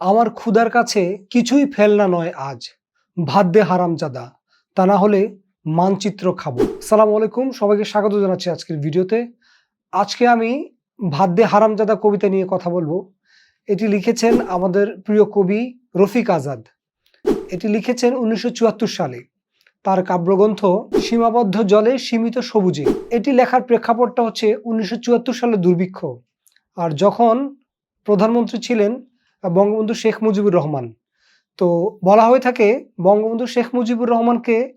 আমার ক্ষুধার কাছে কিছুই ফেলনা নয় আজ। দে হারামজাদা, তা না হলে মানচিত্র খাব। সালাম আলাইকুম, সবাইকে স্বাগত জানাচ্ছি আজকের ভিডিওতে। আজকে আমি দে হারামজাদা কবিতা নিয়ে কথা বলব। এটি লিখেছেন আমাদের প্রিয় কবি রফিক আজাদ। এটি লিখেছেন উনিশশো চুয়াত্তর সালে। তার কাব্যগ্রন্থ সীমাবদ্ধ জলে সীমিত সবুজে। এটি লেখার প্রেক্ষাপটটা হচ্ছে উনিশশো চুয়াত্তর সালে দুর্ভিক্ষ। আর যখন প্রধানমন্ত্রী ছিলেন বঙ্গবন্ধু শেখ মুজিবুর রহমান। তো বলা হয়ে থাকে বঙ্গবন্ধু শেখ মুজিবুর রহমানকে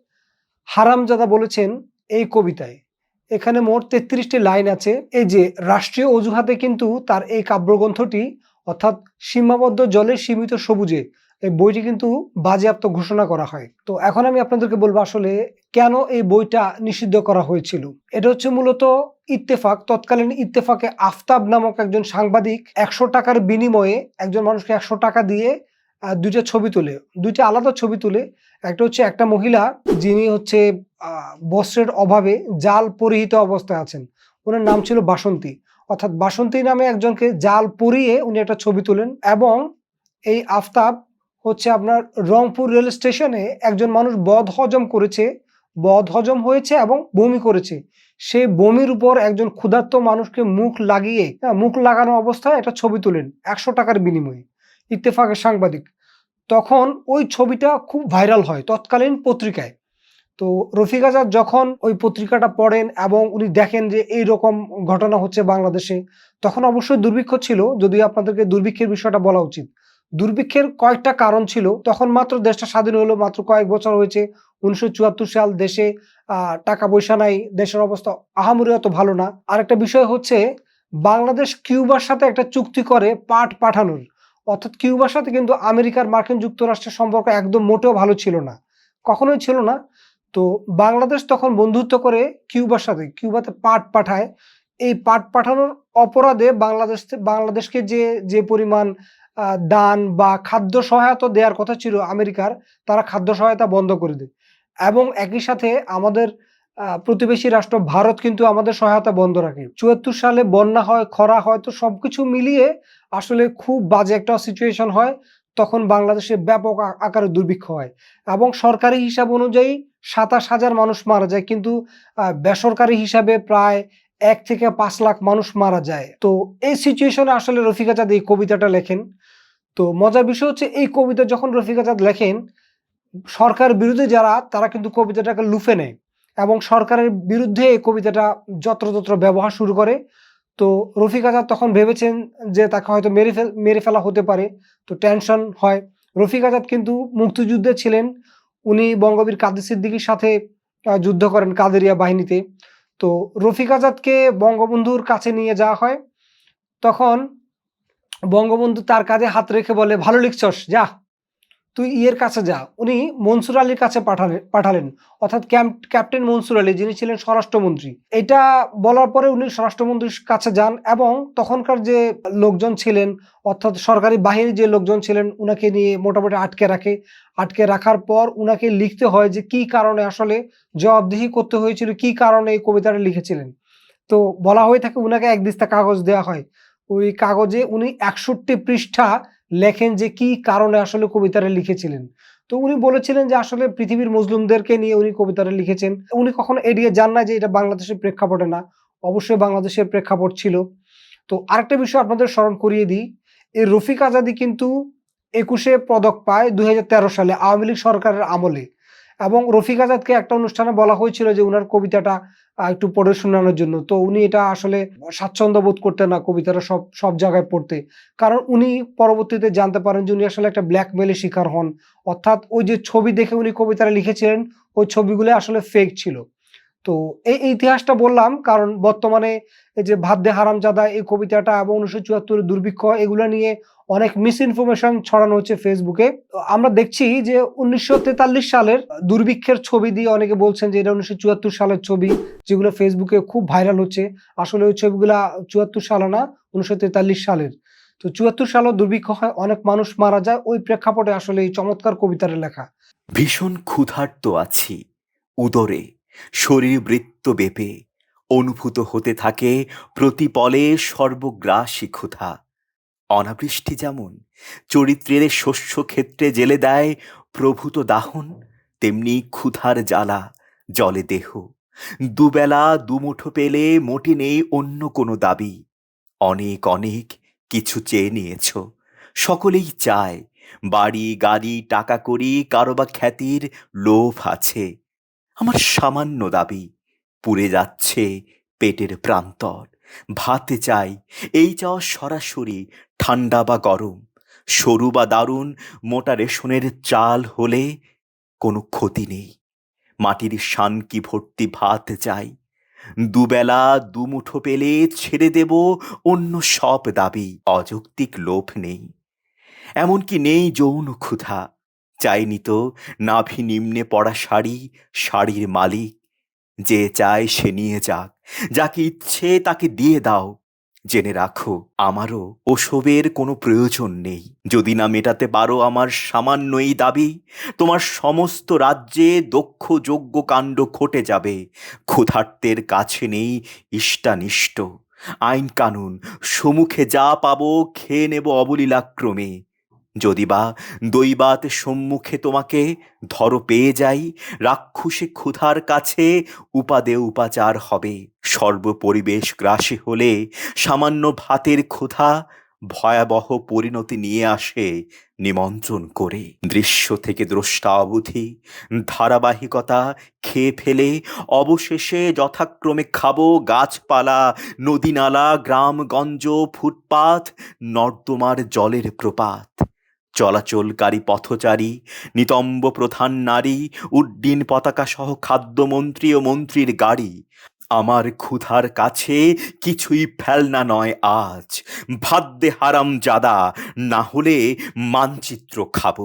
হারামজাদা বলেছেন এই কবিতায়। এখানে মোট তেত্রিশটি লাইন আছে। এই যে, রাষ্ট্রীয় অজুহাতে কিন্তু তার এই কাব্যগ্রন্থটি, অর্থাৎ সীমাবদ্ধ জলে সীমিত সবুজে এই বইটি কিন্তু বাজেয়াপ্ত ঘোষণা করা হয়। তো এখন আমি আপনাদেরকে বলব আসলে কেন এই বইটা নিষিদ্ধ করা হয়েছিল? এটা হচ্ছে মূলত ইত্তেফাক, তৎকালীন ইত্তেফাকে আফতাব নামক একজন সাংবাদিক একশো টাকার বিনিময়ে একজন মানুষকে একশো টাকা দিয়ে দুইটা ছবি তুলে। দুইটা আলাদা ছবি তুলে। একটা হচ্ছে একটা মহিলা যিনি হচ্ছে বস্ত্রের অভাবে জাল পরিহিত অবস্থায় আছেন। ওনার নাম ছিল বাসন্তী। অর্থাৎ বাসন্তী নামে একজনকে জাল পরিয়ে উনি একটা ছবি তোলেন এবং এই আফতাব হচ্ছে আপনার রংপুর রেল স্টেশনে একজন মানুষ বদ হজম করেছে বদ হজম হয়েছে এবং বমি করেছে। সেই বমির উপর একজন ক্ষুধার্ত মানুষকে মুখ লাগিয়ে হ্যাঁ, মুখ লাগানো অবস্থায় একটা ছবি তোলেন একশো টাকার বিনিময়ে ইত্তেফাকের সাংবাদিক। তখন ওই ছবিটা খুব ভাইরাল হয় তৎকালীন পত্রিকায়। তো রফিক আজাদ যখন ওই পত্রিকাটা পড়েন এবং উনি দেখেন যে এই রকম ঘটনা হচ্ছে বাংলাদেশে তখন অবশ্যই দুর্ভিক্ষ ছিল যদিও আপনাদেরকে দুর্ভিক্ষের বিষয়টা বলা উচিত। দুর্ভিক্ষের কয়েকটা কারণ ছিল। তখন মাত্র দেশটা স্বাধীন হলো, মাত্র কয়েক বছর হয়েছে। উনিশশো চুয়াত্তর সাল দেশে টাকা পয়সা নাই, দেশের অবস্থা আহামরি অত ভালো না। আরেকটা বিষয় হচ্ছে, বাংলাদেশ কিউবার সাথে একটা চুক্তি করে পাট পাঠানোর। অর্থাৎ কিউবার সাথে কিন্তু আমেরিকার মার্কিন যুক্তরাষ্ট্রের সম্পর্ক একদম মোটেও ভালো ছিল না। কখনোই ছিল না। তো বাংলাদেশ তখন বন্ধুত্ব করে কিউবার সাথে, কিউবাতে পাট পাঠায়। এই পাট পাঠানোর অপরাধে বাংলাদেশ, বাংলাদেশকে যে যে পরিমাণ দান বা খাদ্য সহায়তা দেওয়ার কথা ছিল আমেরিকার, তারা খাদ্য সহায়তা বন্ধ করে দেয়। এবং একই সাথে আমাদের প্রতিবেশী রাষ্ট্র ভারত কিন্তু আমাদের সহায়তা বন্ধ রাখে। চুয়াত্তর সালে বন্যা হয়, খরা হয়, তো সব কিছু মিলিয়ে আসলে খুব বাজে একটা সিচুয়েশন হয়। তখন বাংলাদেশে ব্যাপক আকারে দুর্ভিক্ষ হয়। এবং সরকারি হিসাব অনুযায়ী সাতাশ হাজার মানুষ মারা যায়, কিন্তু বেসরকারি হিসাবে প্রায় এক থেকে পাঁচ লাখ মানুষ মারা যায়। তো এই সিচুয়েশনে আসলে রফিক আজাদ এই কবিতাটা লেখেন। তো মজার বিষয় হচ্ছে এই কবিতা যখন রফিক আজাদ লেখেন সরকার বিরোধী যারা, তারা কিন্তু কবিতাটাকে লুফে নেয় এবং সরকারের বিরুদ্ধে এই কবিতাটা যত্রতত্র ব্যবহার শুরু করে। তো রফিক আজাদ তখন ভেবেছেন যে তাকে হয়তো মেরে ফেল, মেরে ফেলা হতে পারে, তো টেনশন হয়। রফিক আজাদ কিন্তু মুক্তিযুদ্ধে ছিলেন, উনি বঙ্গবীর কাদের সিদ্দিকীর সাথে যুদ্ধ করেন কাদেরিয়া বাহিনীতে। তো রফিক আজাদকে বঙ্গবন্ধুর কাছে নিয়ে যাওয়া হয়। তখন বঙ্গবন্ধু তার কাঁধে হাত রেখে বলে, ভালো লিখছস, যা। তুই ইয়ের কাছে যা। উনি মনসুর আলীর কাছে পাঠালেন পাঠালেন। অর্থাৎ ক্যাপ্টেন মনসুর আলী, যিনি ছিলেন স্বরাষ্ট্রমন্ত্রী। এটা বলার পরে উনি স্বরাষ্ট্রমন্ত্রীর কাছে যান এবং তখনকার যে লোকজন ছিলেন, অর্থাৎ সরকারি বাহিনীর যে লোকজন ছিলেন, উনাকে নিয়ে মোটামুটি আটকে রাখে। আটকে রাখার পর উনাকে লিখতে হয় যে, কি কারণে আসলে জবাবদিহি করতে হয়েছিল? কি কারণে এই কবিতাটা লিখেছিলেন? তো বলা হয়ে থাকে, উনাকে এক দিস্তা কাগজ দেওয়া হয়। ওই কাগজে উনি একষট্টি পৃষ্ঠা লেখেন যে কি কারণে আসলে কবিতাটা লিখেছিলেন। তো উনি বলেছিলেন যে আসলে পৃথিবীর মুসলিমদেরকে নিয়ে উনি কবিতাটা লিখেছেন। উনি কখনো এড়িয়ে যান না যে এটা বাংলাদেশের প্রেক্ষাপটে না, অবশ্যই বাংলাদেশের প্রেক্ষাপট ছিল। তো আরেকটা বিষয় আপনাদের স্মরণ করিয়ে দিই, এই রফিক আজাদি কিন্তু একুশে পদক পায় দুই হাজার তেরো সালে আওয়ামী লীগ সরকারের আমলে। এবং রফিক আজাদকে একটা অনুষ্ঠানে বলা হয়েছিল যে উনার কবিতাটা একটু পড়ে শোনানোর জন্য। তো উনি এটা আসলে স্বাচ্ছন্দ্য বোধ করতেন না কবিতাটা সব সব জায়গায় পড়তে। কারণ উনি পরবর্তীতে জানতে পারেন যে উনি আসলে একটা ব্ল্যাকমেলের শিকার হন। অর্থাৎ ওই যে ছবি দেখে উনি কবিতাটা লিখেছিলেন, ওই ছবিগুলো আসলে ফেক ছিল। তো এই ইতিহাসটা বললাম, কারণ বর্তমানে এই যে দে হারামজাদা, এই কবিতাটা এবং উনিশশো চুয়াত্তরের দুর্ভিক্ষ, এগুলো নিয়ে অনেক মিস ইনফরমেশন ছড়ানো হচ্ছে ফেসবুকে আমরা দেখছি যে উনিশশো তেতাল্লিশ সালের দুর্ভিক্ষের ছবি দিয়ে অনেকে বলছেন যে এটা উনিশশো চুয়াত্তর সালের ছবি, যেগুলো ফেসবুকে খুব ভাইরাল হচ্ছে। আসলে ওই ছবিগুলা চুয়াত্তর সালে না, উনিশশো তেতাল্লিশ সালের। তো চুয়াত্তর সালেও দুর্ভিক্ষ হয়, অনেক মানুষ মারা যায়, ওই প্রেক্ষাপটে আসলে এই চমৎকার কবিতার লেখা। ভীষণ ক্ষুধার্ত আছি, উদরে শরীর বৃত্ত বেপে অনুভূত হতে থাকে প্রতিপলে সর্বগ্রাসী ক্ষুধা। অনাবৃষ্টি যেমন চরিত্রের শস্য ক্ষেত্রে জেলে দেয় প্রভূত দাহন, তেমনি ক্ষুধার জ্বালা জলে দেহ। দুবেলা দুমুঠো পেলে মোটে নেই অন্য কোনো দাবি। অনেক অনেক কিছু চেয়ে নিয়েছ। সকলেই চায় বাড়ি গাড়ি টাকা করি, কারও বা খ্যাতির লোভ আছে। আমার সামান্য দাবি। পুড়ে যাচ্ছে পেটের প্রান্তর। ভাতে চাই, এই চাওয়া সরাসরি ঠান্ডা বা গরম। সরু বা দারুণ, মোটা রেশনের চাল হলে কোনো ক্ষতি নেই। মাটির শানকি ভর্তি ভাত চাই। দুবেলা দুমুঠো পেলে ছেড়ে দেব অন্য সব দাবি। অযৌক্তিক লোভ নেই। এমনকি নেই যৌন ক্ষুধা। চাইনি তো নাভি নিম্নে পড়া শাড়ি, শাড়ির মালিক। যে চায় সে নিয়ে যাক, যাকে ইচ্ছে তাকে দিয়ে দাও। জেনে রাখো, আমারও ওসবের কোনো প্রয়োজন নেই। যদি না মেটাতে পারো আমার সামান্য এই দাবি, তোমার সমস্ত রাজ্যে দক্ষ যোগ্য কাণ্ড ঘটে যাবে। ক্ষুধার্তের কাছে নেই ইষ্টানিষ্ট। আইন কানুন সমুখে যা পাবো খেয়ে নেব অবলীলাক্রমে। যদি বা দৈবাত সম্মুখে তোমাকে ধরো পেয়ে যাই, রাক্ষসে ক্ষুধার কাছে উপাদে উপাচার হবে। সর্বপরিবেশ গ্রাসী হলে সামান্য ভাতের ক্ষুধা ভয়াবহ পরিণতি নিয়ে আসে নিমন্ত্রণ করে। দৃশ্য থেকে দ্রষ্টা অবধি ধারাবাহিকতা খেয়ে ফেলে অবশেষে যথাক্রমে খাব গাছপালা, নদীনালা, গ্রামগঞ্জ ফুটপাথ নর্দমার জলের প্রপাত। চলাচলকারী পথচারী, নিতম্ব প্রধান নারী, উড্ডিন পতাকা সহ খাদ্যমন্ত্রী ও মন্ত্রীর গাড়ি। আমার ক্ষুধার কাছে কিছুই ফেলনা নয় আজ। ভাদ্যে হারাম জাদা না হলে মানচিত্র খাব।